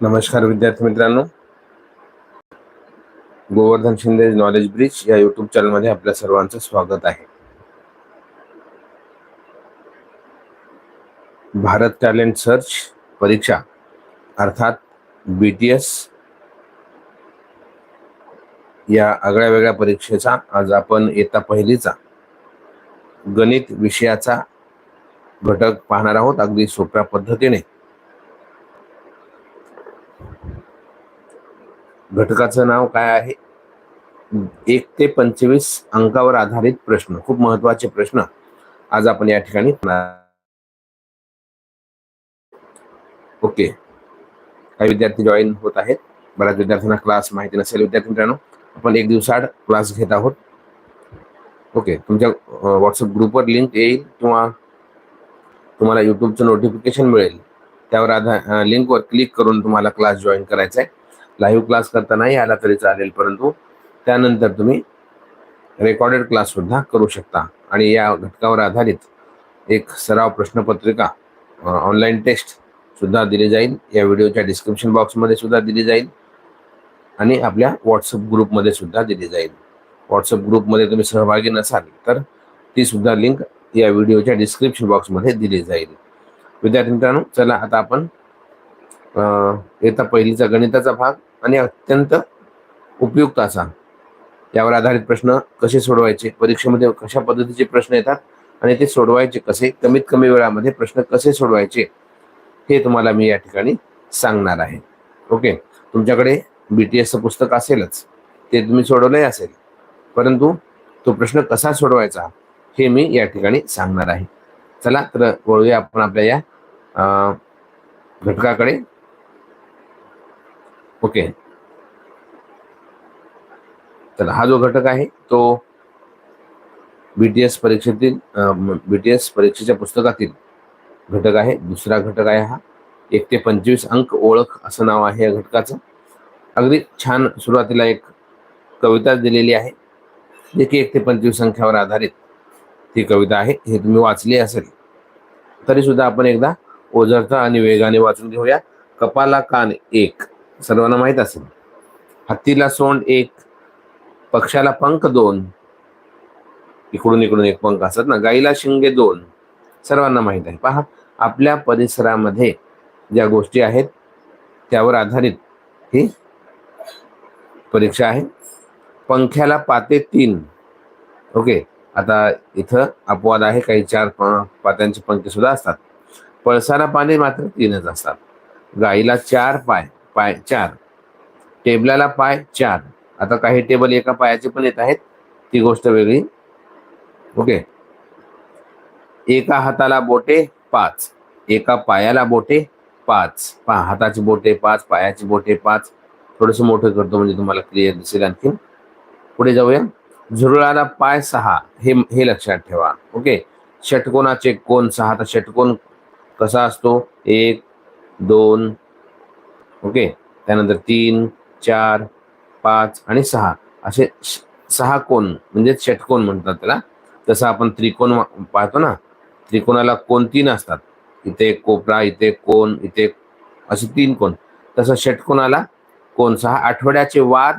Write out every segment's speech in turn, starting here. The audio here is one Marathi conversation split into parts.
नमस्कार विद्यार्थी मित्रांनो. गोवर्धन शिंदे नॉलेज ब्रिज या युट्यूब चॅनलमध्ये आपल्या सर्वांचं स्वागत आहे. भारत टॅलेंट सर्च परीक्षा अर्थात बी टी एस या आगळ्या वेगळ्या परीक्षेचा आज आपण येता पहिलीचा गणित विषयाचा घटक पाहणार आहोत. अगदी सोप्या पद्धतीने. घटकाचं नाव काय आहे? एक ते पंचवीस अंकावर आधारित प्रश्न. खूप महत्त्वाचे प्रश्न. आज आपण या ठिकाणी ओके. काही विद्यार्थी जॉईन होत आहेत. बऱ्याच विद्यार्थ्यांना क्लास माहिती नसेल. विद्यार्थी मित्रांनो आपण एक दिवसाआड क्लास घेत आहोत. ओके. तुमच्या व्हॉट्सअप ग्रुपवर लिंक येईल किंवा तुम्हाला युट्यूबचं नोटिफिकेशन मिळेल. त्यावर आधार लिंकवर क्लिक करून तुम्हाला क्लास जॉईन करायचा आहे लाईव्ह क्लास करता नाही आला तरी चालेल परंतु त्यानंतर तुम्ही रेकॉर्डेड क्लास सुद्धा करू शकता. आणि या घटकावर आधारित एक सराव प्रश्नपत्रिका ऑनलाईन टेस्ट सुद्धा दिली जाईल. या व्हिडिओच्या डिस्क्रिप्शन बॉक्समध्ये सुद्धा दिली जाईल. आणि आपल्या व्हॉट्सअप ग्रुपमध्ये सुद्धा दिली जाईल. व्हॉट्सअप ग्रुपमध्ये तुम्ही सहभागी नसाल तर ती सुद्धा लिंक या व्हिडिओच्या डिस्क्रिप्शन बॉक्समध्ये दिली जाईल. विद्यार्थी मित्रांनो चला आता आपण येता पहिलीचा गणिताचा भाग. आणि अत्यंत उपयुक्त असा. यावर आधारित प्रश्न कसे सोडवायचे? परीक्षेमध्ये कशा पद्धतीचे प्रश्न येतात? आणि ते सोडवायचे कसे? कमीत कमी वेळामध्ये प्रश्न कसे सोडवायचे? हे तुम्हाला मी या ठिकाणी सांगणार आहे. ओके? तुमच्याकडे बी टी एसचं पुस्तक असेलच. ते तुम्ही सोडवलंही असेल. परंतु तो प्रश्न कसा सोडवायचा? हे मी या ठिकाणी सांगणार आहे. चला तर वळूया आपण आपल्या या घटकाकडे. ओके. तर हा जो घटक आहे तो बीटीएस परीक्षेतील बीटीएस परीक्षेच्या पुस्तकातील घटक आहे. दुसरा घटक आहे हा. एक ते पंचवीस अंक ओळख असं नाव आहे या घटकाचं. अगदी छान सुरुवातीला एक कविता दिलेली आहे. जे की एक ते पंचवीस संख्यावर आधारित ती कविता आहे. हे तुम्ही वाचली असेल तरी सुद्धा आपण एकदा ओझरता आणि वेगाने वाचून घेऊया. कपाला कान एक. सर्वांना माहीत असेल. हत्तीला सोंड एक पक्षाला पंख दोन इकडून इकडून एक पंख असतात ना गाईला शिंगे दोन सर्वांना माहीत आहे. पहा आपल्या परिसरामध्ये ज्या गोष्टी आहेत त्यावर आधारित ही परीक्षा आहे. पंख्याला पाते तीन. ओके आता इथं अपवाद आहे काही चार प- पात्यांचे पंखे सुद्धा असतात. पळसाला पाने मात्र तीनच असतात. गाईला चार पाय. पाय चार. टेबलाला पाय चार. आता काही टेबल एका पायाचे पण येत आहेत. ती गोष्ट वेगळी. ओके. एका हाताला बोटे पाच. एका पायाला बोटे पाच. पा हाताची बोटे पाच पायाची बोटे पाच. थोडस मोठं करतो म्हणजे तुम्हाला क्लिअर दिसेल आणखीन. पुढे जाऊया. झुरळाला पाय सहा. हे हे लक्षात ठेवा. ओके. षटकोनाचे कोण सहा? तर षटकोन कसा असतो? एक दोन ओके? त्यानंतर तीन चार पाच आणि सहा. असे सहा कोण म्हणजे षटकोन म्हणतात त्याला. तसं आपण त्रिकोण पाहतो ना. त्रिकोणाला कोण तीन असतात. इथे एक कोपरा इथे कोण इथे असे तीन कोण. तसं षटकोनाला कोण सहा? आठवड्याचे वार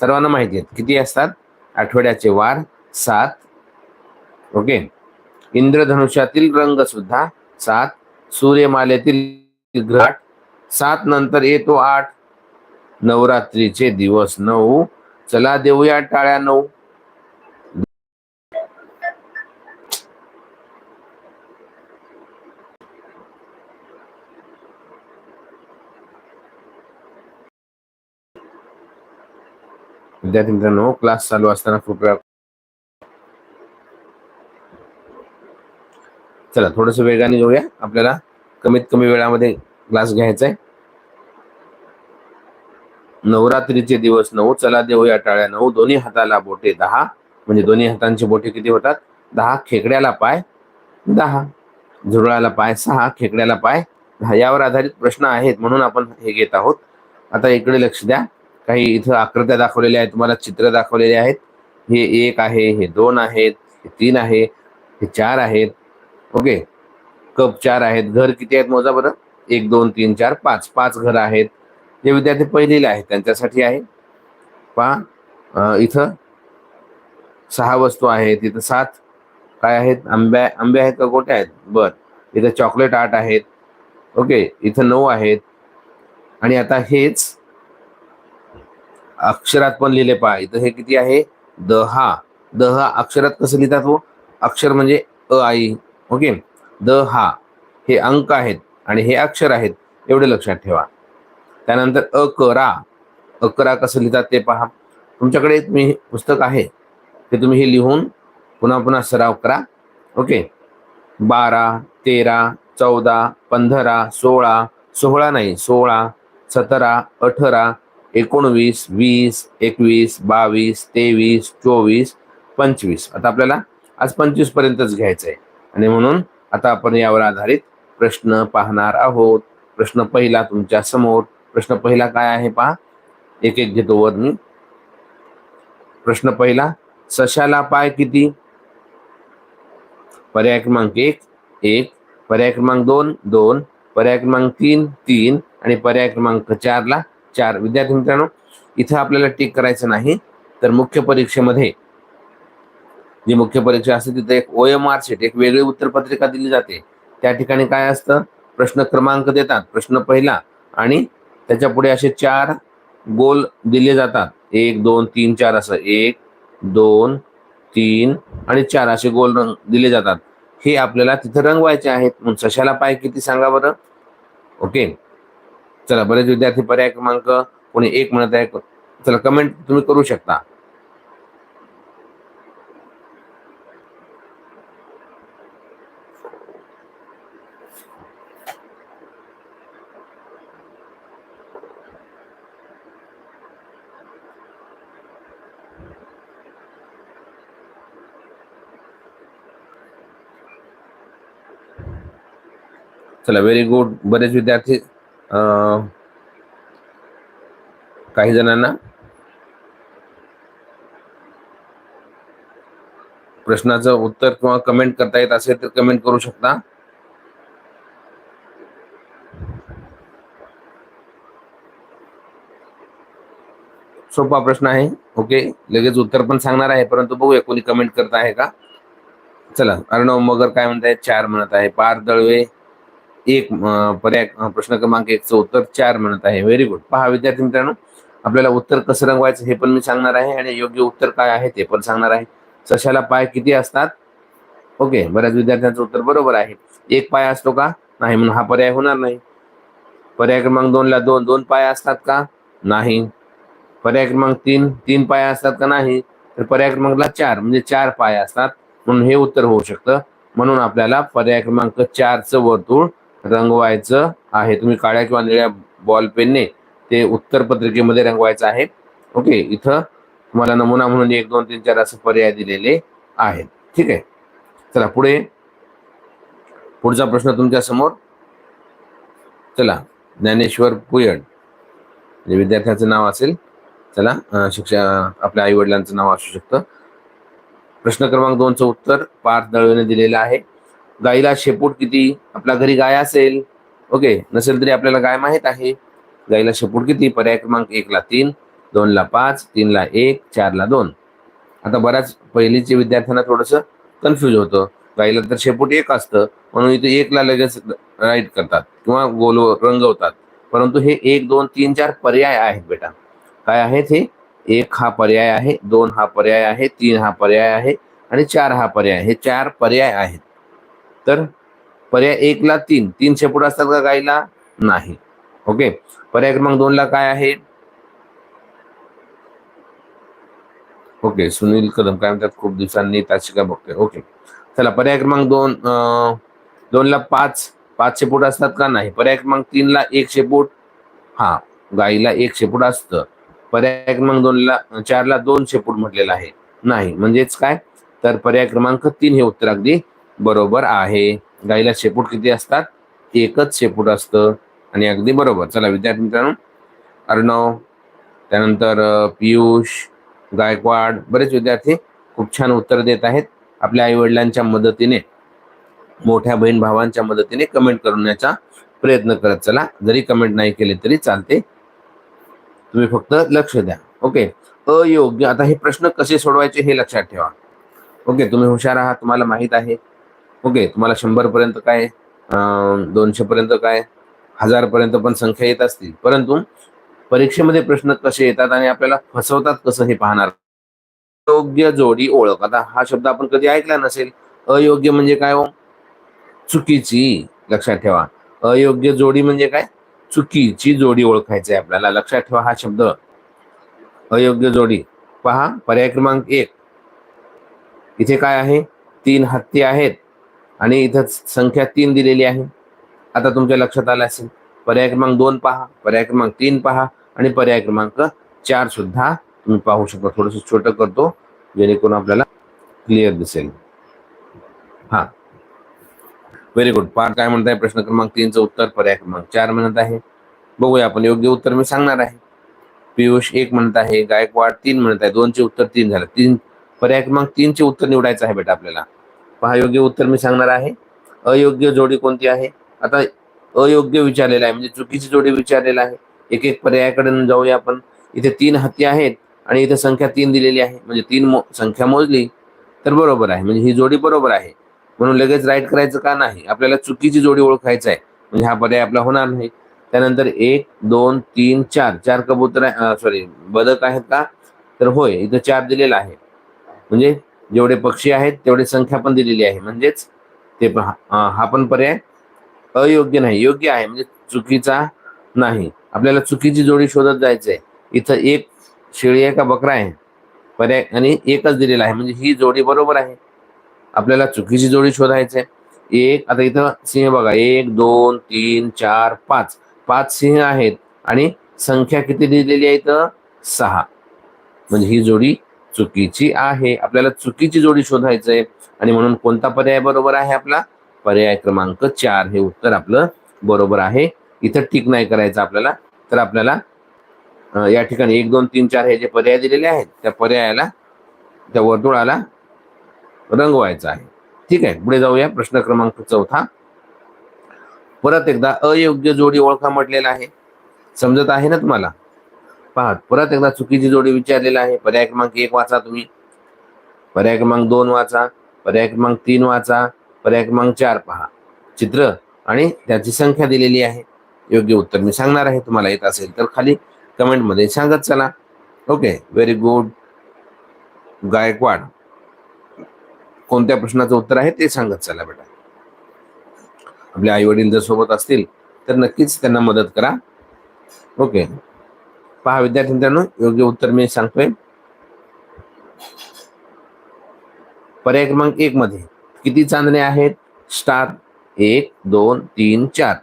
सर्वांना माहिती आहेत. किती असतात? आठवड्याचे वार सात. ओके? इंद्रधनुष्यातील रंग सुद्धा सात. सूर्यमालेतील घाट सात नंतर येतो आठ. नवरात्रीचे दिवस नऊ. चला देऊया टाळ्या नऊ. विद्यार्थी मित्रांनो क्लास चालू असताना कृपया चला थोडस वेगाने घेऊया आपल्याला कमीत कमी वेळामध्ये क्लास घ्यायचा आहे नवरात्रीचे दिवस नऊ चला देऊया टाळ्या नऊ. दोन्ही हाताला बोटे दहा. म्हणजे दोन्ही हातांची बोटे किती होतात? दहा. खेकड्याला पाय दहा. झुरळाला पाय सहा. खेकड्याला पाय दहा. यावर आधारित प्रश्न आहेत म्हणून आपण हे घेत आहोत. आता इकडे लक्ष द्या. काही इथं आकृत्या दाखवलेल्या आहेत. तुम्हाला चित्र दाखवलेले आहेत. हे एक आहे हे दोन आहेत हे तीन आहे हे चार आहेत. ओके. कप चार आहेत. घर किती आहेत मोजा बरं? एक दोन तीन चार पाच पाच घर आहेत. जे विद्यार्थी पहिलेले आहेत त्यांच्यासाठी आहे. पहा इथं सहा वस्तू आहेत इथं सात काय आहेत? आंब्या आंबे आहेत का? गोट्या आहेत? बर. इथं चॉकलेट आर्ट आहेत. ओके इथं नऊ आहेत. आणि आता हेच अक्षरात पण लिहिले पहा. इथं हे किती आहे? दहा दहा अक्षरात कसं लिहितात हो? अक्षर म्हणजे अ आई. ओके. द हा. हे अंक आहेत. आणि हे अक्षर आहेत एवढे लक्षात ठेवा. त्यानंतर अकरा. अकरा कसं लिहितात ते पहा. तुमच्याकडे तुम्ही पुस्तक आहे ते तुम्ही हे लिहून पुन्हा पुन्हा सराव करा. ओके. बारा तेरा चौदा पंधरा सोळा सोळा नाही सोळा सतरा अठरा एकोणवीस वीस एकवीस बावीस तेवीस चोवीस पंचवीस. आता आपल्याला आज पंचवीस पर्यंतच घ्यायचं आहे आणि म्हणून आता आपण यावर आधारित प्रश्न पाहणार आहोत. प्रश्न पहिला तुमच्यासमोर. प्रश्न पहिला काय आहे पहा. एक एक घेतो वर मी प्रश्न पहिला सशाला पाय किती? पर्याय क्रमांक एक एक. पर्याय क्रमांक दोन दोन. पर्याय क्रमांक तीन तीन. आणि पर्याय क्रमांक चारला चार. विद्यार्थी मित्रांनो इथं आपल्याला टिक करायचं नाही तर मुख्य परीक्षेमध्ये जी मुख्य परीक्षा असते तिथे एक ओ एम आर सीट एक वेगळी उत्तरपत्रिका दिली जाते. त्या ठिकाणी काय असतं? प्रश्न क्रमांक देतात. प्रश्न पहिला आणि त्याच्या पुढे असे चार गोल दिले जातात. एक दोन तीन चार असं. एक दोन तीन आणि चार असे गोल रंग दिले जातात. हे आपल्याला तिथे रंगवायचे आहेत. म्हणून सशाला पाय किती सांगा बरं? ओके. चला बरेच विद्यार्थी पर्याय क्रमांक कोणी एक म्हणत आहे. चला कमेंट तुम्ही करू शकता. चला व्हेरी गुड बरेच विद्यार्थी काही जणांना प्रश्नाचं उत्तर किंवा कमेंट करता येत असेल तर कमेंट करू शकता. सोपा प्रश्न आहे. ओके लगेच उत्तर पण सांगणार आहे परंतु बघूया कोणी कमेंट करत आहे का. चला अर्णव मगर काय म्हणताय चार म्हणत आहे. पार दळवे एक पर्याय प्रश्न क्रमांक एकचं उत्तर चार म्हणत आहे. व्हेरी गुड पहा विद्यार्थी मित्रांनो आपल्याला उत्तर कसं रंगवायचं हे पण मी सांगणार आहे आणि योग्य उत्तर काय आहे ते पण सांगणार आहे. सशाला पाय किती असतात? ओके बऱ्याच विद्यार्थ्यांचं उत्तर बरोबर आहे. एक पाय असतो का? नाही म्हणून हा पर्याय होणार नाही. पर्याय क्रमांक दोन ला दोन दोन पाय असतात का? नाही. पर्याय क्रमांक तीन तीन पाय असतात का? नाही. तर पर्याय क्रमांकला चार म्हणजे चार पाय असतात. म्हणून हे उत्तर होऊ शकतं. म्हणून आपल्याला पर्याय क्रमांक चारचं वर्तुळ रंगवायचं आहे. तुम्ही काळ्या किंवा निळ्या बॉल पेनने ते उत्तर पत्रिकेमध्ये रंगवायचं आहे. ओके इथं तुम्हाला नमुना म्हणून एक दोन तीन चार असं पर्याय दिलेले आहेत. ठीक आहे? चला पुढे. पुढचा प्रश्न तुमच्यासमोर. चला ज्ञानेश्वर पुयड. म्हणजे विद्यार्थ्याचं नाव असेल. चला शिक्षा आपल्या आई वडिलांचं नाव असू शकतं. प्रश्न क्रमांक दोनचं उत्तर पार्थ दळवेने दिलेलं आहे. गाईला शेपूट किती? आपल्या घरी गाय असेल. ओके नसेल तरी आपल्याला गाय माहीत आहे. गाईला शेपूट किती? पर्याय क्रमांक एकला तीन दोनला पाच तीनला एक चारला दोन. आता बऱ्याच पहिलीचे विद्यार्थ्यांना थोडंसं कन्फ्यूज होतं. गाईला तर शेपूट एक असतं म्हणून इथे एकला लगेच राईट करतात किंवा गोल रंगवतात. परंतु हे एक दोन तीन चार पर्याय आहेत बेटा. काय आहेत हे? एक हा पर्याय आहे दोन हा पर्याय आहे तीन हा पर्याय आहे आणि चार हा पर्याय हे चार पर्याय आहेत. तर पर्याय एकला तीन. तीन शेपूट असतात का गाईला? नाही. ओके? पर्याय क्रमांक दोनला काय आहे? ओके सुनील कदम काय म्हणतात? खूप दिवसांनी ताशिका बघतोय. ओके. चला पर्याय क्रमांक दोन दोनला पाच. पाच शेपूट असतात का नाही? पर्याय क्रमांक तीनला एक शेपूट हा गाईला एक शेपूट असतं. पर्याय क्रमांक दोनला चारला दोन शेपूट म्हटलेलं आहे. नाही. म्हणजेच काय? तर पर्याय क्रमांक तीन हे उत्तर अगदी बरोबर आहे. गाईला शेपूट किती असतात? एकच शेपूट असतं. आणि अगदी बरोबर. चला विद्यार्थी मित्रांनो अर्णव त्यानंतर पियुष गायकवाड बरेच विद्यार्थी खूप छान उत्तर देत आहेत. आपल्या आई वडिलांच्या मदतीने मोठ्या बहीण भावांच्या मदतीने कमेंट करण्याचा प्रयत्न करत चला. जरी कमेंट नाही केले तरी चालते. तुम्ही फक्त लक्ष द्या. ओके. अयोग्य. आता हे प्रश्न कसे सोडवायचे हे लक्षात ठेवा. ओके तुम्ही हुशार आहात तुम्हाला माहीत आहे. ओके तुम्हाला शंभर पर्यंत काय दोनशे पर्यंत काय हजार पर्यंत पण संख्या येत असतील. परंतु परीक्षेमध्ये प्रश्न कसे येतात आणि आपल्याला फसवतात कसं हे पाहणार? योग्य जोडी ओळख. आता हा शब्द आपण कधी ऐकला नसेल. अयोग्य म्हणजे काय हो? चुकीची. लक्षात ठेवा. अयोग्य जोडी म्हणजे काय? चुकीची जोडी ओळखायची आहे आपल्याला. लक्षात ठेवा हा शब्द. अयोग्य जोडी. पहा पर्याय क्रमांक एक. इथे काय आहे? तीन हत्ती आहेत. आणि इथं संख्या तीन दिलेली आहे. आता तुमच्या लक्षात आलं असेल पर्याय क्रमांक दोन पहा पर्याय क्रमांक तीन पहा आणि पर्याय क्रमांक चार सुद्धा तुम्ही पाहू शकता. थोडस छोटं करतो जेणेकरून आपल्याला क्लिअर दिसेल. हा. व्हेरी गुड पार काय म्हणत आहे प्रश्न क्रमांक तीनचं उत्तर पर्याय क्रमांक चार म्हणत आहे. बघूया आपण योग्य उत्तर मी सांगणार आहे. पियुष एक म्हणत आहे गायकवाड तीन म्हणत आहे. दोनचे उत्तर तीन झालं. तीन पर्याय क्रमांक तीनचे उत्तर निवडायचं आहे बेटा आपल्याला. पहा योग्य उत्तर मी सांगणार आहे. अयोग्य जोडी कोणती आहे? आता अयोग्य विचारलेलं आहे म्हणजे चुकीची जोडी विचारलेला आहे. एक एक पर्यायाकडे जाऊया आपण. इथे तीन हत्ती आहेत आणि इथे संख्या तीन दिलेली आहे. म्हणजे तीन मो संख्या मोजली तर बरोबर आहे. म्हणजे ही जोडी बरोबर आहे. म्हणून लगेच राईट करायचं का नाही? आपल्याला चुकीची जोडी ओळखायचं आहे. म्हणजे हा पर्याय आपला होणार नाही. त्यानंतर एक दोन तीन चार. चार कबूतर सॉरी बदक आहेत का? तर होय इथं चार दिलेला आहे. म्हणजे जेवढे पक्षी आहेत तेवढे संख्या पण दिलेली आहे. म्हणजेच ते हा पण पर्याय अयोग्य नाही. योग्य आहे म्हणजे चुकीचा नाही. आपल्याला चुकीची जोडी शोधत जायचंय. इथं एक शेळी आहे का बकरा आहे? पर्याय आणि एकच दिलेला आहे. म्हणजे ही जोडी बरोबर आहे. आपल्याला चुकीची जोडी शोधायची आहे एक आता इथं सिंह बघा. एक दोन तीन चार पाच. पाच सिंह आहेत आणि संख्या किती दिलेली आहे इथं? सहा. म्हणजे ही जोडी चुकीची आहे. आपल्याला चुकीची जोडी शोधायचं आहे. आणि म्हणून कोणता पर्याय बरोबर आहे आपला? पर्याय क्रमांक चार हे उत्तर आपलं बरोबर आहे. इथं टिक नाही करायचं आपल्याला. तर आपल्याला या ठिकाणी एक दोन तीन चार हे जे पर्याय दिलेले आहेत त्या पर्यायाला त्या वर्तुळाला रंगवायचा आहे. ठीक आहे? पुढे जाऊया. प्रश्न क्रमांक चौथा. परत एकदा अयोग्य जोडी ओळखा म्हटलेला आहे. समजत आहे ना तुम्हाला? पहा परत एकदा चुकीची जोडी विचारलेला आहे. पर्याय क्रमांक एक वाचा तुम्ही. पर्याय क्रमांक दोन वाचा. पर्याय क्रमांक तीन वाचा. पर्याय क्रमांक चार पहा. चित्र आणि त्याची संख्या दिलेली आहे. योग्य उत्तर मी सांगणार आहे. तुम्हाला येत असेल तर खाली कमेंटमध्ये सांगत चला. ओके व्हेरी गुड गायकवाड कोणत्या प्रश्नाचं उत्तर आहे ते सांगत चला बेटा. आपले आई वडील जर सोबत असतील तर नक्कीच त्यांना मदत करा. ओके. पहा विद्यार्थ्यांनो योग्य उत्तर मी सांगतोय. पर्याय क्रमांक एक मध्ये किती चांदणे आहेत? स्टार एक दोन तीन चार.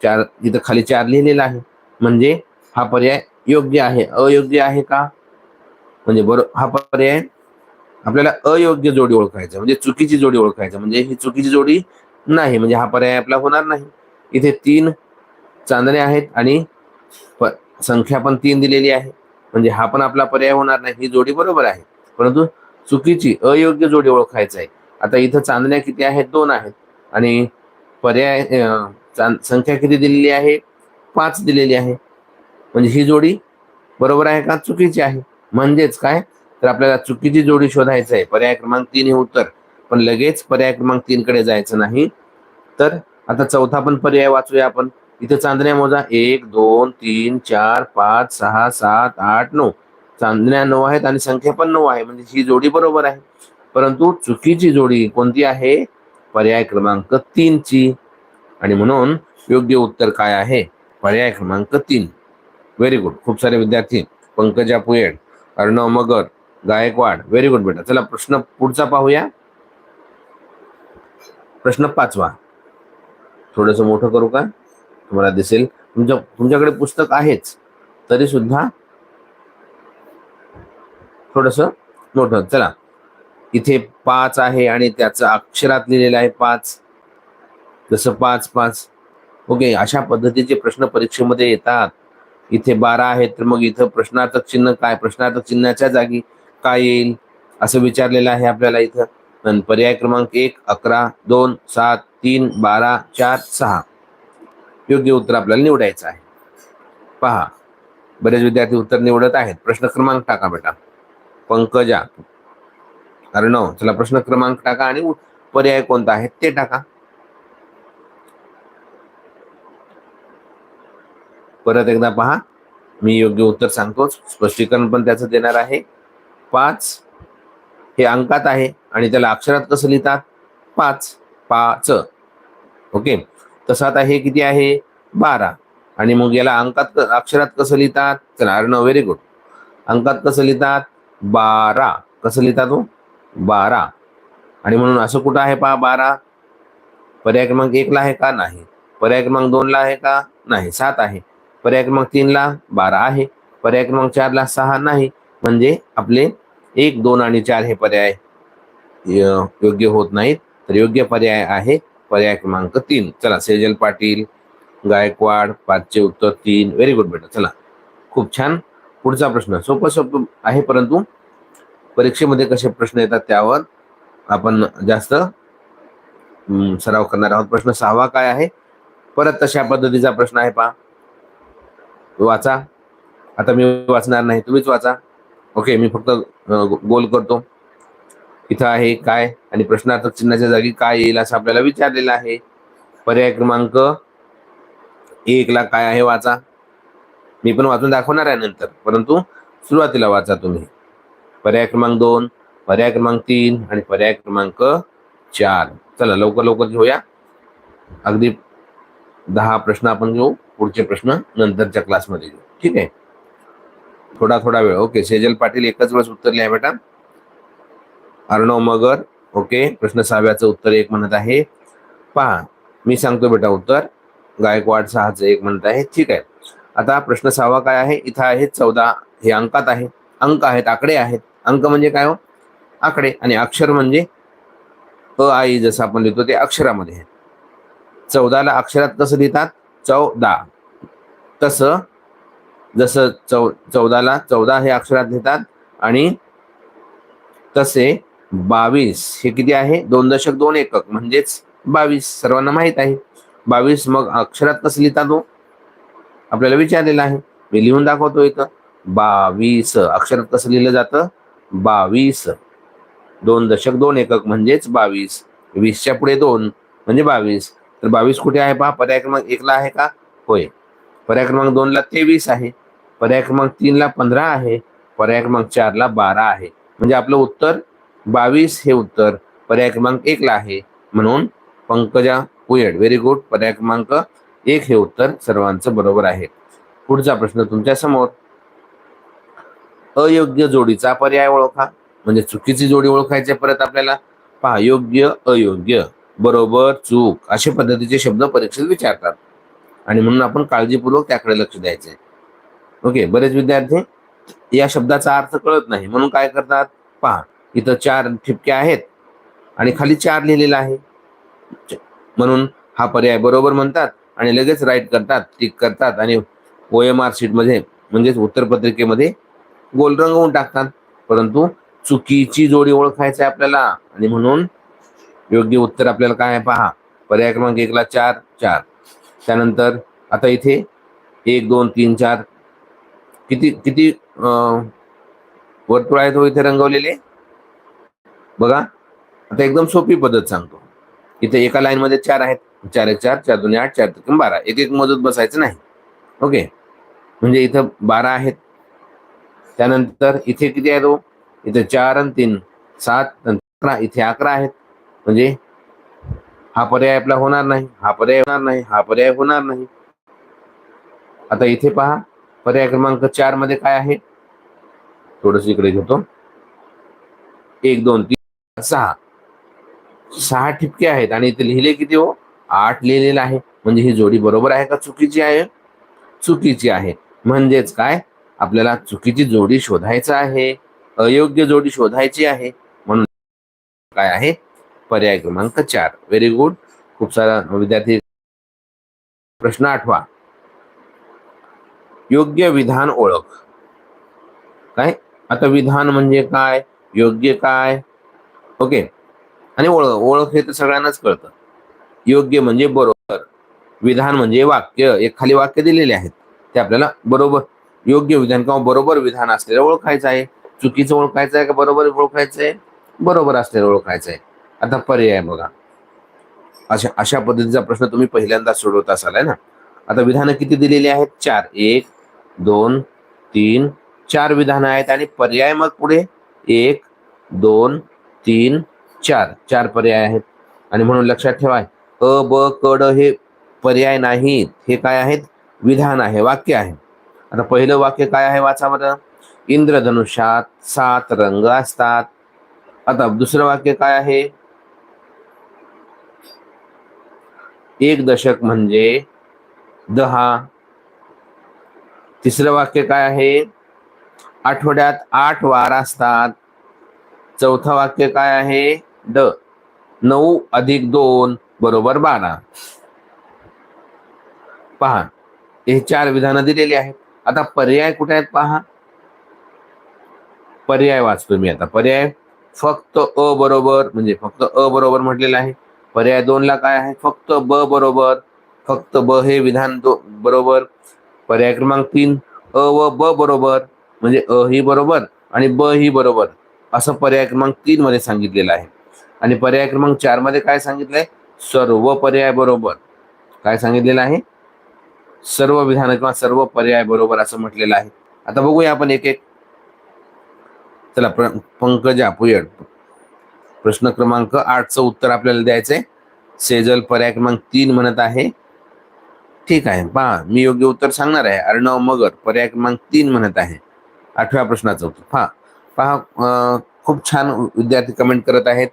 चार इथं खाली चार लिहिलेला आहे. म्हणजे हा पर्याय योग्य आहे. अयोग्य आहे का? म्हणजे बरोबर हा पर्याय आपल्याला अयोग्य जोडी ओळखायचा. म्हणजे चुकीची जोडी ओळखायचा. म्हणजे ही चुकीची जोडी नाही. म्हणजे हा पर्याय आपला होणार नाही. इथे तीन चांदणे आहेत आणि संख्या पण तीन दिलेली आहे. म्हणजे हा पण आपला पर्याय होणार नाही. ही जोडी बरोबर आहे. परंतु चुकीची अयोग्य जोडी ओळखायचं आहे. आता इथं चांदण्या किती आहेत? दोन आहेत. आणि पर्याय संख्या किती दिलेली आहे? पाच दिलेली आहे. म्हणजे ही जोडी बरोबर आहे का? चुकीची आहे. म्हणजेच काय? तर आपल्याला चुकीची जोडी शोधायचं आहे. पर्याय क्रमांक तीन हे उत्तर. पण लगेच पर्याय क्रमांक तीन कडे जायचं नाही. तर आता चौथा पण पर्याय वाचूया आपण. इथे चांदण्या मोजा. एक दोन तीन चार पाच सहा सात आठ नऊ. चांदण्या नऊ आहेत आणि संख्या पण नऊ आहे. म्हणजे ही जोडी बरोबर आहे. परंतु चुकीची जोडी कोणती आहे? पर्याय क्रमांक तीन ची. आणि म्हणून योग्य उत्तर काय आहे? पर्याय क्रमांक तीन. व्हेरी गुड खूप सारे विद्यार्थी. पंकजा पुयेड अर्णव मगर गायकवाड. व्हेरी गुड बेटा. चला प्रश्न पुढचा पाहूया. प्रश्न पाचवा. थोडस मोठं करू का? तुम्हाला दिसेल. तुमच्या तुमच्याकडे पुस्तक आहेच. तरी सुद्धा थोडस नोट चला. इथे पाच आहे आणि त्याचं अक्षरात लिहिलेलं आहे पाच. जसं पाच पाच. ओके अशा पद्धतीचे प्रश्न परीक्षेमध्ये येतात. इथे बारा आहेत तर मग इथं प्रश्नार्थक चिन्ह काय? प्रश्नार्थक चिन्हाच्या जागी काय येईल? असं विचारलेलं आहे आपल्याला इथं. पर्याय क्रमांक एक अकरा दोन सात तीन बारा चार सहा. योग्य उत्तर आपल्याला निवडायचं आहे. पहा बरेच विद्यार्थी उत्तर निवडत आहेत. प्रश्न क्रमांक टाका बेटा. पंकजा. अर्णव चला प्रश्न क्रमांक टाका आणि पर्याय कोणता आहे ते टाका. परत एकदा पहा मी योग्य उत्तर सांगतो. स्पष्टीकरण पण त्याचं देणार आहे. पाच हे अंकात आहे आणि त्याला अक्षरात कसं लिहितात? पाच. पाच. ओके. तसं आता हे किती आहे? बारा. आणि मग याला अंकात अक्षरात कसं लिहितात? चला अर्णव व्हेरी गुड अंकात कसं लिहितात? बारा. कसं लिहितात हो? बारा. आणि म्हणून असं कुठं आहे पहा बारा? पर्याय क्रमांक एकला आहे का? नाही. पर्याय क्रमांक दोनला आहे का? नाही. सात आहे. पर्याय क्रमांक तीनला बारा आहे. पर्याय क्रमांक चारला सहा नाही. म्हणजे आपले एक दोन आणि चार हे पर्याय योग्य होत नाहीत. तर योग्य पर्याय आहे पर्याय क्रमांक तीन. चला सेजल पाटील गायकवाड पाचचे उत्तर तीन. व्हेरी गुड बेटा चला. खूप छान. पुढचा प्रश्न. सोपं सोपं आहे परंतु परीक्षेमध्ये कसे प्रश्न येतात त्यावर आपण जास्त सराव करणार आहोत. प्रश्न सहावा काय आहे? परत तशा पद्धतीचा प्रश्न आहे पहा वाचा. आता मी वाचणार नाही तुम्हीच वाचा. ओके मी फक्त गोल करतो. इथं आहे काय? आणि प्रश्नार्थक चिन्हाच्या जागी काय येईल असं आपल्याला विचारलेलं आहे. पर्याय क्रमांक एकला काय आहे वाचा. मी पण वाचून दाखवणार आहे नंतर परंतु सुरुवातीला वाचा तुम्ही. पर्याय क्रमांक दोन पर्याय क्रमांक तीन आणि पर्याय क्रमांक चार. चला लवकर लवकर घेऊया. अगदी दहा प्रश्न आपण घेऊ पुढचे प्रश्न नंतरच्या क्लासमध्ये घेऊ. ठीक आहे? थोडा थोडा वेळ. ओके सेजल पाटील एकच वेळेस उत्तर लिहा बेटा. अर्णव मगर ओके? प्रश्न सहाव्याचं उत्तर एक म्हणत आहे. पहा मी सांगतो बेटा उत्तर. गायकवाड सहाचं एक म्हणत आहे. ठीक आहे. आता प्रश्न सहावा काय आहे? इथं आहे चौदा. हे अंकात आहे. अंक आहेत आकडे आहेत. अंक म्हणजे काय हो? आकडे. आणि अक्षर म्हणजे अ आई जसं आपण लिहितो ते अक्षरामध्ये आहे. चौदाला अक्षरात कसं लिहितात? चौदा. तसं जसं चौ चौदाला चौदा हे अक्षरात लिहितात आणि तसे बावीस हे किती आहे? दोन दशक दोन एकक म्हणजेच बावीस. सर्वांना माहीत आहे. बावीस मग अक्षरात कसं लिहिता तो हो? आपल्याला विचारलेला आहे. मी लिहून दाखवतो इथं. बावीस. अक्षरात कसं लिहिलं जातं? बावीस. दोन दशक दोन एकक म्हणजेच बावीस. वीसच्या पुढे दोन म्हणजे बावीस. तर बावीस कुठे आहे पहा? पर्याय क्रमांक एकला आहे का? होय. पर्याय क्रमांक दोनला तेवीस आहे. पर्याय क्रमांक तीनला पंधरा आहे. पर्याय क्रमांक चारला बारा आहे. म्हणजे आपलं उत्तर बावीस हे उत्तर पर्याय क्रमांक एकला आहे. म्हणून पंकजा कुयड व्हेरी गुड पर्याय क्रमांक एक हे उत्तर सर्वांचं बरोबर आहे. पुढचा प्रश्न तुमच्यासमोर. अयोग्य जोडीचा पर्याय ओळखा. म्हणजे चुकीची जोडी ओळखायची परत आपल्याला. पहा योग्य अयोग्य बरोबर चूक अशा पद्धतीचे शब्द परीक्षेत विचारतात. आणि म्हणून आपण काळजीपूर्वक त्याकडे लक्ष द्यायचे ओके बरेच विद्यार्थी या शब्दाचा अर्थ कळत नाही. म्हणून काय करतात? पहा इथं चार ठिपक्या आहेत आणि खाली चार लिहिलेलं आहे. म्हणून हा पर्याय बरोबर म्हणतात आणि लगेच राईट करतात टिक करतात आणि ओ एम आर शीटमध्ये म्हणजेच उत्तरपत्रिकेमध्ये गोल रंगवून टाकतात. परंतु चुकीची जोडी ओळखायचं आहे आपल्याला. आणि म्हणून योग्य उत्तर आपल्याला काय आहे पहा. पर्याय क्रमांक एकला चार चार. त्यानंतर आता इथे एक दोन तीन चार. किती किती वर्तुळ आहेत हो इथे रंगवलेले? बघा आता एकदम सोपी पद्धत सांगतो. इथे एका लाईन मध्ये चार आहेत. चार एक चार चार दोन आठ चार दोन बारा. एक एक मजूत बसायचं नाही. ओके? म्हणजे इथं बारा आहेत. त्यानंतर इथे किती आहेत हो इथे चार आणि तीन सात अकरा. इथे अकरा आहेत. म्हणजे हा पर्याय आपला होणार नाही. हा पर्याय होणार नाही. हा पर्याय होणार नाही. आता इथे पहा पर्याय क्रमांक चारमध्ये काय आहे? थोडस इकडे घेतो. एक दोन तीन. सहा सहा ठिपके आहेत. आणि इथे लिहिले किती हो? आठ लिहिलेलं आहे. म्हणजे ही जोडी बरोबर आहे का चुकीची आहे? चुकीची आहे. म्हणजेच काय? आपल्याला चुकीची जोडी शोधायचं आहे. अयोग्य जोडी शोधायची आहे. म्हणून काय आहे? पर्याय क्रमांक चार. व्हेरी गुड खूप सारा विद्यार्थी प्रश्न आठवा. योग्य विधान ओळख. काय? आता विधान म्हणजे काय? योग्य काय? ओके? आणि ओळख ओळख हे तर सगळ्यांनाच कळतं. योग्य म्हणजे बरोबर. विधान म्हणजे वाक्य. एक खाली वाक्य दिलेले आहेत. ते आपल्याला बरोबर योग्य विधान किंवा बरोबर विधान असलेलं ओळखायचं आहे. चुकीचं ओळखायचं आहे का बरोबर ओळखायचं आहे? बरोबर असलेलं ओळखायचं आहे. आता पर्याय बघा. अशा अशा पद्धतीचा प्रश्न तुम्ही पहिल्यांदा सोडवत असाल आहे ना? आता विधानं किती दिलेली आहेत? चार. एक दोन तीन. चार विधानं आहेत आणि पर्याय मग पुढे. एक दोन तीन चार. चार पर्याय आहेत. आणि म्हणून लक्षात ठेवा अ ब कड हे पर्याय नाहीत. हे काय आहेत? विधान आहे वाक्य आहे. आता पहिलं वाक्य काय आहे वाचा बरं. इंद्रधनुष्यात सात रंग असतात. आता दुसरं वाक्य काय आहे? एक दशक म्हणजे दहा. तिसरं वाक्य काय आहे? आठवड्यात आठ वार असतात. चौथं वाक्य काय आहे? ड. नऊ अधिक दोन बरोबर बारा. पहा हे चार विधानं दिलेली आहेत. आता पर्याय कुठे आहेत पहा? पर्याय वाचतो मी आता. पर्याय फक्त अ बरोबर म्हणजे फक्त अ बरोबर म्हटलेलं आहे. पर्याय दोनला काय आहे? फक्त ब बरोबर. फक्त ब हे विधान दो बरोबर. पर्याय क्रमांक तीन अ व ब बरोबर. म्हणजे अ ही बरोबर आणि ब ही बरोबर. असं पर्याय क्रमांक तीन मध्ये सांगितलेलं आहे. आणि पर्याय क्रमांक चारमध्ये काय सांगितलंय? सर्व पर्याय बरोबर. काय सांगितलेलं आहे? सर्व विधान किंवा सर्व पर्याय बरोबर असं म्हटलेलं आहे. आता बघूया आपण एक एक. चला प्र पंकजा पुयड. प्रश्न क्रमांक आठचं उत्तर आपल्याला द्यायचंय. सेजल पर्याय क्रमांक तीन म्हणत आहे. ठीक आहे पहा मी योग्य उत्तर सांगणार आहे. अर्णव मगर पर्याय क्रमांक तीन म्हणत आहे. आठव्या प्रश्नाचं उत्तर. पहा पहा खूप छान विद्यार्थी कमेंट करत आहेत.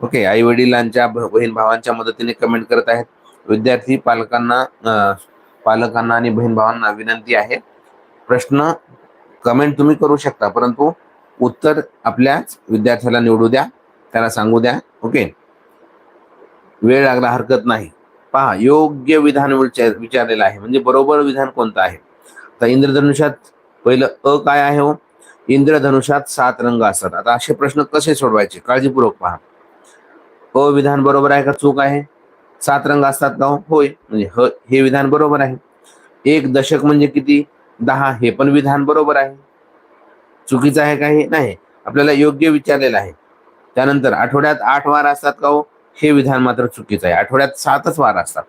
ओके आई वडिलांच्या बहीण भावांच्या मदतीने कमेंट करत आहेत. विद्यार्थी पालकांना पालकांना आणि बहीण भावांना विनंती आहे. प्रश्न कमेंट तुम्ही करू शकता परंतु उत्तर आपल्याच विद्यार्थ्याला निवडू द्या. त्याला सांगू द्या. ओके वेळ लागला हरकत नाही. पहा योग्य विधान विचार विचारलेलं आहे. म्हणजे बरोबर विधान कोणतं आहे? तर इंद्रधनुष्यात पहिलं अ काय आहे हो? इंद्रधनुष्यात सात रंग असतात. आता असे प्रश्न कसे सोडवायचे? काळजीपूर्वक पहा. अ विधान बरोबर आहे का चूक आहे? सात रंग असतात का हो? होय. म्हणजे ह हे विधान बरोबर आहे. एक दशक म्हणजे किती? दहा. हे पण विधान बरोबर आहे. चुकीचं आहे का हे? नाही. आपल्याला योग्य विचारलेलं आहे. त्यानंतर आठवड्यात आठ वार असतात का हो? हे विधान मात्र चुकीचं आहे. आठवड्यात सातच वार असतात.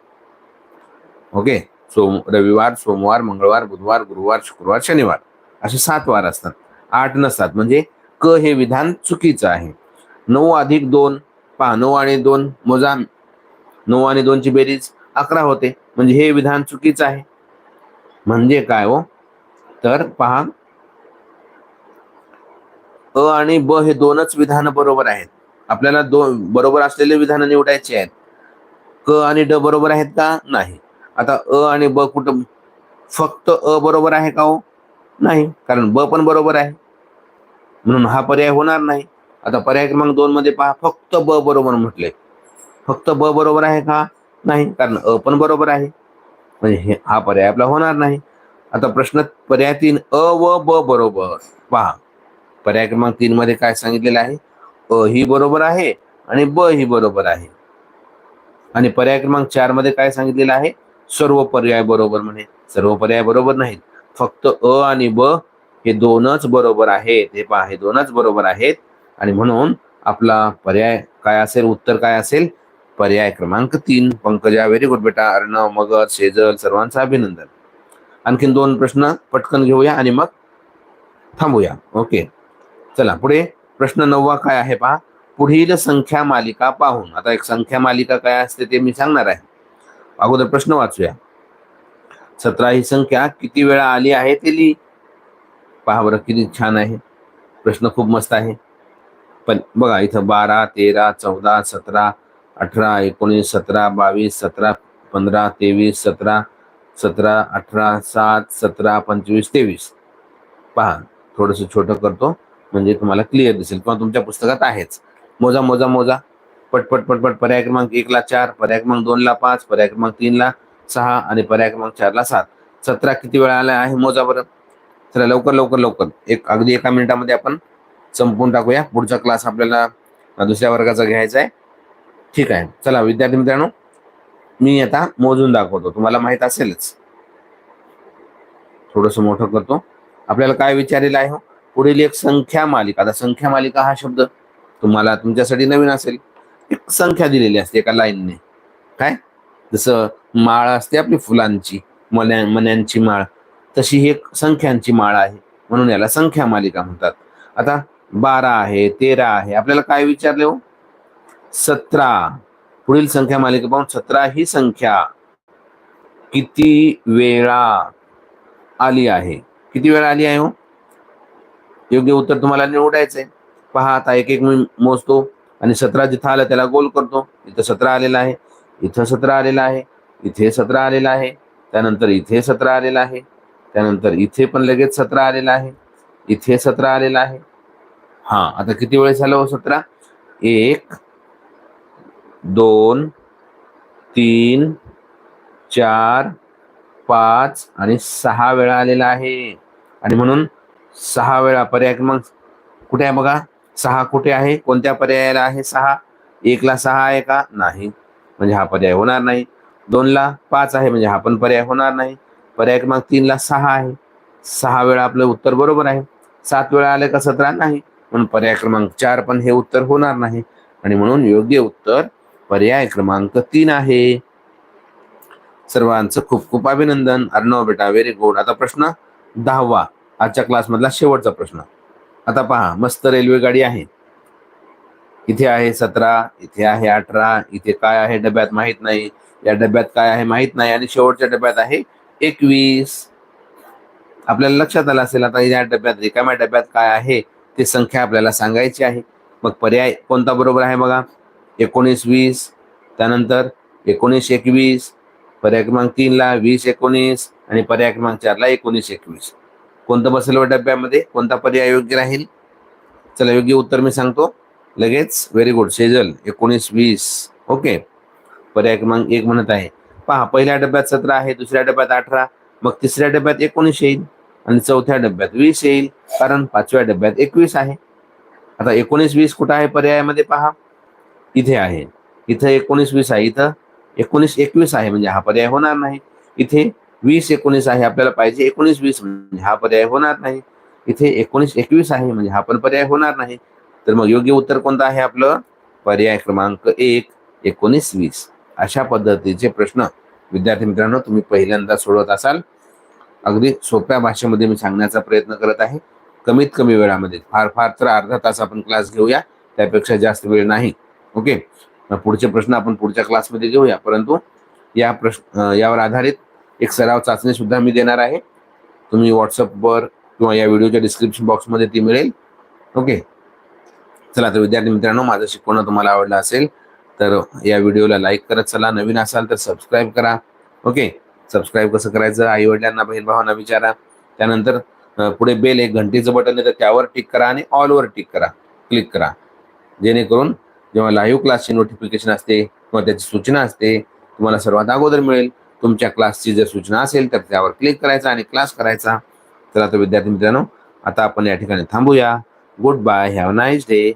ओके? सोम रविवार सोमवार मंगळवार बुधवार गुरुवार शुक्रवार शनिवार असे सात वार असतात. आठ नसतात म्हणजे क हे विधान चुकीचं आहे. नऊ अधिक दोन पहा नऊ आणि दोन मोजा नऊ आणि दोनची बेरीज अकरा होते. म्हणजे हे विधान चुकीचं आहे. म्हणजे काय हो? तर पहा. अ आणि ब हे दोनच विधान बरोबर आहेत. आपल्याला दोन बरोबर असलेले विधान निवडायचे आहेत. क आणि ड बरोबर आहेत का? नाही. आता अ आणि ब कुठं? फक्त अ बरोबर आहे का हो? नाही. कारण ब पण बरोबर आहे. म्हणून हा पर्याय होणार नाही. आता पर्याय क्रमांक दोन मध्ये पहा फक्त ब बरोबर म्हटले. फक्त ब बरोबर आहे का? नाही. कारण अ पण बरोबर आहे. म्हणजे हे हा पर्याय आपला होणार नाही. आता प्रश्न पर्याय तीन अ व ब बरोबर. पहा. पर्याय क्रमांक तीन मध्ये काय सांगितलेलं आहे? अ ही बरोबर आहे आणि ब ही बरोबर आहे. आणि पर्याय क्रमांक चारमध्ये काय सांगितलेलं आहे? सर्व पर्याय बरोबर म्हणे. सर्व पर्याय बरोबर नाहीत. फक्त अ आणि ब हे दोनच बरोबर आहेत. हे पहा हे दोनच बरोबर आहेत. आणि म्हणून आपला पर्याय काय असेल उत्तर काय असेल? पर्याय क्रमांक तीन. पंकजा व्हेरी गुड बेटा. अर्णव मगर शेजल सर्वांचं अभिनंदन. आणखीन दोन प्रश्न पटकन घेऊया आणि मग थांबूया. ओके. चला पुढे प्रश्न नववा काय आहे पहा? पुढील संख्या मालिका पाहून. आता एक संख्या मालिका काय असते ते मी सांगणार आहे. अगोदर प्रश्न वाचूया. सतरा ही संख्या किती वेळा आली आहे ते लिही. पहा बरं किती छान आहे. प्रश्न खूप मस्त आहे. पण बघा इथं बारा तेरा चौदा सतरा अठरा एकोणीस सतरा बावीस सतरा पंधरा तेवीस सतरा सतरा अठरा सात सतरा पंचवीस तेवीस. पहा थोडंसं छोटं करतो म्हणजे तुम्हाला क्लिअर दिसेल किंवा तुमच्या पुस्तकात आहेच. मोजा मोजा मोजा. पटपट पटपट पर्याय क्रमांक एकला चार पर्याय क्रमांक दोनला पाच पर्याय क्रमांक तीनला सहा आणि पर्याय क्रमांक चारला सात. सतरा किती वेळा आला आहे मोजा बरं? चला लवकर लवकर लवकर. एक अगदी एका मिनिटामध्ये आपण संपवून टाकूया. पुढचा क्लास आपल्याला दुसऱ्या वर्गाचा घ्यायचा आहे. ठीक आहे. चला विद्यार्थी मित्रांनो मी आता मोजून दाखवतो. तुम्हाला माहीत असेलच. थोडस मोठं करतो. आपल्याला काय विचारलेलं आहे हो? पुढील एक संख्या मालिका. आता संख्या मालिका हा शब्द तुम्हाला तुमच्यासाठी नवीन असेल. एक संख्या दिलेली असते एका लाईनने. काय? जसं माळ असते आपली फुलांची मन्या मण्यांची माळ तशी ही एक संख्यांची माळ आहे. म्हणून याला संख्या मालिका म्हणतात. आता बारा आहे तेरा आहे. आपल्याला काय विचारले हो? सतरा. पुढील संख्या मालिका पाहून सतरा ही संख्या किती वेळा आली आहे? किती वेळा आली आहे हो? योग्य उत्तर तुम्हाला निवडायचंय. पहा आता एक एक मी मोजतो आणि सतरा जिथं आलं त्याला गोल करतो. इथं सतरा आलेला आहे. इथं सत्र आलेला आहे इथे सत्र आलेला आहे त्यानंतर इथे सत्र आलेला आहे त्यानंतर इथे पण लगेच सत्र आलेला आहे इथे सत्र आलेला आहे. हा आता किती वेळेस झालं हो सतरा? एक दोन तीन चार पाच आणि सहा वेळा आलेला आहे. आणि म्हणून सहा वेळा पर्याय क्रमांक कुठे आहे बघा? सहा कुठे आहे? कोणत्या पर्यायाला आहे सहा? एकला सहा आहे का? नाही. म्हणजे हा पर्याय होणार नाही. दोनला पाच आहे म्हणजे हा पण पर्याय होणार नाही. पर्याय क्रमांक तीनला सहा आहे. सहा वेळा आपलं उत्तर बरोबर आहे. सात वेळा आले का सतरा नाही. म्हणून पर्याय क्रमांक चार पण हे उत्तर होणार नाही. आणि म्हणून योग्य उत्तर पर्याय क्रमांक तीन आहे. सर्वांचं खूप खूप अभिनंदन. अर्णव बेटा व्हेरी गुड आता प्रश्न दहावा. आजच्या क्लासमधला शेवटचा प्रश्न. आता पहा मस्त रेल्वे गाडी आहे. इथे आहे सतरा इथे आहे अठरा इथे काय आहे डब्यात माहीत नाही. या डब्यात काय आहे माहीत नाही आणि शेवटच्या डब्यात आहे एकवीस. आपल्याला लक्षात आलं असेल आता या डब्यात रिकाम्या डब्यात काय आहे ते संख्या आपल्याला सांगायची आहे. मग पर्याय कोणता बरोबर आहे बघा? एकोणीस वीस. त्यानंतर एकोणीस एकवीस. पर्याय क्रमांक तीनला वीस एकोणीस. आणि पर्याय क्रमांक चारला एकोणीस एकवीस. कोणतं बसेल व डब्यामध्ये? कोणता पर्याय योग्य राहील? चला योग्य उत्तर मी सांगतो. लगेच व्हेरी गुड सेजल एकोणीस वीस ओके पर्याय क्रमांक एक म्हणत आहे. पहा पहिल्या डब्यात सतरा आहे दुसऱ्या डब्यात अठरा मग तिसऱ्या डब्यात एकोणीस येईल आणि चौथ्या डब्यात वीस येईल कारण पाचव्या डब्यात एकवीस आहे. आता एकोणीस वीस कुठं आहे पर्यायामध्ये पहा? इथे आहे. इथं एकोणीस वीस आहे इथं एकोणीस एकवीस आहे म्हणजे हा पर्याय होणार नाही. इथे वीस एकोणीस आहे आपल्याला पाहिजे एकोणीस वीस म्हणजे हा पर्याय होणार नाही. इथे एकोणीस एकवीस आहे म्हणजे हा पण पर्याय होणार नाही. तर मग योग्य उत्तर कोणतं आहे आपलं? पर्याय क्रमांक एक एकोणीस वीस. अशा पद्धतीचे प्रश्न विद्यार्थी मित्रांनो तुम्ही पहिल्यांदा सोडवत असाल. अगदी सोप्या भाषेमध्ये मी सांगण्याचा प्रयत्न करत आहे. कमीत कमी वेळामध्ये फार फार तर अर्धा तास आपण क्लास घेऊया. त्यापेक्षा जास्त वेळ नाही. ओके? पुढचे प्रश्न आपण पुढच्या क्लासमध्ये घेऊया. परंतु या प्रश्न यावर आधारित एक सराव चाचणी सुद्धा मी देणार आहे. तुम्ही व्हॉट्सअपवर किंवा या व्हिडिओच्या डिस्क्रिप्शन बॉक्समध्ये ती मिळेल. ओके? चला तर विद्यार्थी मित्रांनो माझं शिकवणं तुम्हाला आवडलं असेल तर या व्हिडिओला लाईक करत चला. नवीन असाल तर सबस्क्राईब करा. ओके सबस्क्राईब कसं करायचं? आई वडिलांना बहीण भावांना विचारा. त्यानंतर पुढे बेल एक घंटीचं बटन येतं त्यावर टिक करा आणि ऑलवर टिक करा. क्लिक करा. जेणेकरून जेव्हा लाईव्ह क्लासची नोटिफिकेशन असते किंवा त्याची सूचना असते तुम्हाला सर्वात अगोदर मिळेल. तुमच्या क्लासची जर सूचना असेल तर त्यावर क्लिक करायचा आणि क्लास करायचा. तर आता विद्यार्थी मित्रांनो आता आपण या ठिकाणी थांबूया. Good bye have nice day